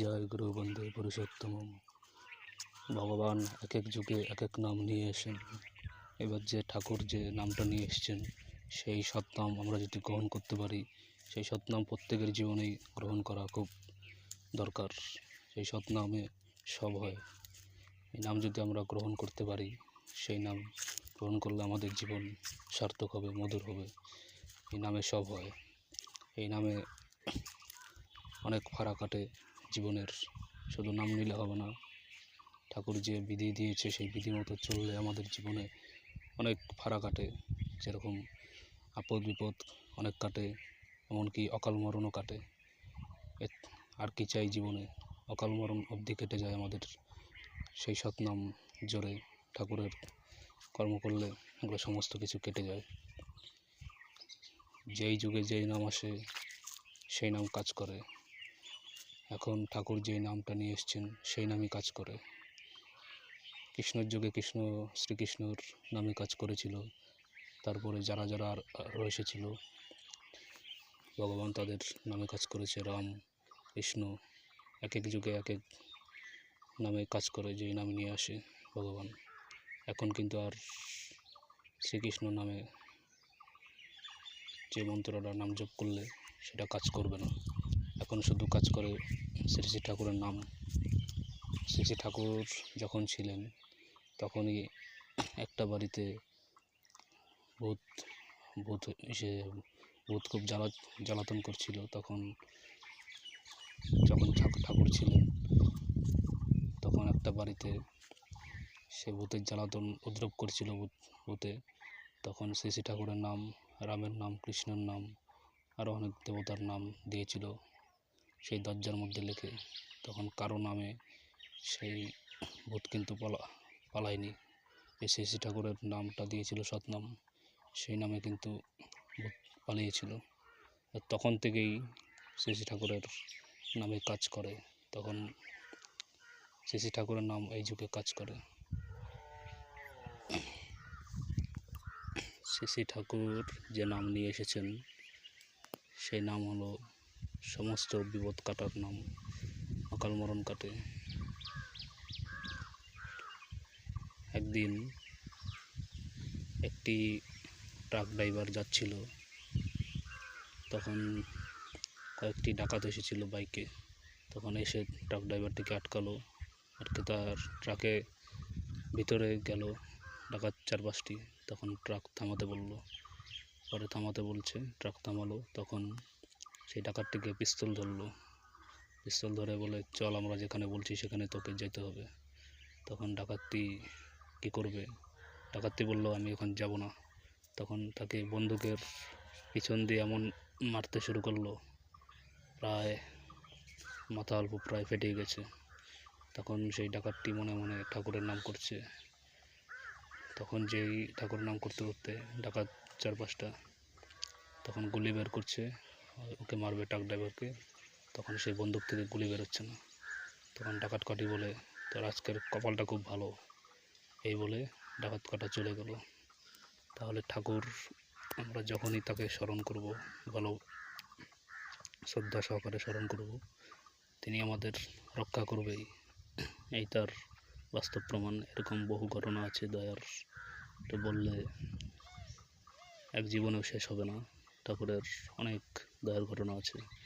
জয় গুরু বন্দে পুরুষোত্তম ভগবান এক এক যুগে এক এক নাম নিয়ে এসেন এবার যে ঠাকুর যে নামটা নিয়ে এসেছেন, সেই সৎনাম আমরা যদি গ্রহণ করতে পারি, সেই সৎনাম প্রত্যেকের জীবনেই গ্রহণ করা খুব দরকার। সেই সৎনামে সব হয়। এই নাম যদি আমরা গ্রহণ করতে পারি, সেই নাম গ্রহণ করলে আমাদের জীবন সার্থক হবে, মধুর হবে। এই নামে সব হয়। এই নামে অনেক ফাড়া কাটে জীবনের। শুধু নাম নিলে হবে না, ঠাকুর যে বিধি দিয়েছে, সেই বিধি মতো চললে আমাদের জীবনে অনেক ফাড়া কাটে। যেরকম আপদ বিপদ অনেক কাটে, এমনকি অকাল মরণও কাটে। আর কি চাই জীবনে? অকাল মরণ অবধি কেটে যায় আমাদের। সেই সৎনাম জোরে ঠাকুরের কর্ম করলে এগুলো সমস্ত কিছু কেটে যায়। যেই যুগে যেই নাম আসে, সেই নাম কাজ করে। এখন ঠাকুর যেই নামটা নিয়ে এসছেন, সেই নামই কাজ করে। কৃষ্ণের যুগে কৃষ্ণ, শ্রীকৃষ্ণর নামে কাজ করেছিল। তারপরে যারা যারা আর এসেছিল ভগবান তাদের নামে কাজ করেছে। রাম, কৃষ্ণ এক এক যুগে এক এক নামে কাজ করে যেই নাম নিয়ে আসে ভগবান। এখন কিন্তু আর শ্রীকৃষ্ণ নামে যে মন্ত্রটা নাম জপ করলে সেটা কাজ করবে না। এখন শুধু কাজ করে শ্রী শ্রী ঠাকুরের নাম। শ্রী শ্রী ঠাকুর যখন ছিলেন তখনই একটা বাড়িতে ভূত ভূত এসে ভূত খুব জ্বালা, জ্বালাতন করছিল। তখন ঠাকুর ছিলেন তখন একটা বাড়িতে সে ভূতের জ্বালাতন উদ্রব করছিল ভূত তখন শ্রী ঠাকুরের নাম, রামের নাম, কৃষ্ণের নাম আরও অনেক দেবতার নাম দিয়েছিল সেই দরজার মধ্যে লিখে। তখন কারও নামে সেই ভূত কিন্তু পালা, পালায়নি। এই শ্রী ঠাকুরের নামটা দিয়েছিল সৎনাম। সেই নামে কিন্তু ভূত পালিয়েছিল। তখন থেকেই শ্রী ঠাকুরের নামে কাজ করে। তখন শ্রী ঠাকুরের নাম এই যুগে কাজ করে। শ্রী ঠাকুর যে নাম নিয়ে এসেছেন, সেই নাম হলো সমস্ত বিপদ কাটার নাম, অকাল মরণ কাটে। একদিন একটি ট্রাক ড্রাইভার যাচ্ছিল। তখন কয়েকটি ডাকাত এসেছিল বাইকে তখন এসে ট্রাক ড্রাইভারটিকে আটকালো, আটকে তার ট্রাকে ভিতরে গেল ডাকাত চার পাঁচটি তখন ট্রাক থামাতে বলল। পরে থামাতে বলছে ট্রাক থামালো। তখন সেই ডাকাতটিকে পিস্তল ধরলো। পিস্তল ধরে বলে, চল আমরা যেখানে বলছি সেখানে তোকে যেতে হবে। তখন ডাকাতটি কী করবে? ডাকাতটি বলল, আমি এখন যাব না। তখন তাকে বন্দুকের পিছন দিয়ে এমন মারতে শুরু করল। প্রায় মাথা অল্প প্রায় ফেটে গেছে। তখন সেই ডাকাতটি মনে মনে ঠাকুরের নাম করছে। তখন যেই ঠাকুরের নাম করতে করতে ডাকাত চার পাঁচটা তখন গুলি বের করছে, ওকে মারবে ট্রাক ড্রাইভারকে। তখন সেই বন্দুক থেকে গুলি বেরোচ্ছে না। তখন ডাকাত কাটি বলে, তোর আজকের কপালটা খুব ভালো। এই বলে ডাকাত কাটা চলে গেল। তাহলে ঠাকুর, আমরা যখনই তাকে স্মরণ করব, ভালো শ্রদ্ধা সহকারে স্মরণ করব। তিনি আমাদের রক্ষা করবেই। এই তার বাস্তব প্রমাণ, এরকম বহু ঘটনা আছে দয়ার। তো বললে এক জীবনেও শেষ হবে না। ঠাকুরের অনেক দয়ার ঘটনা আছে।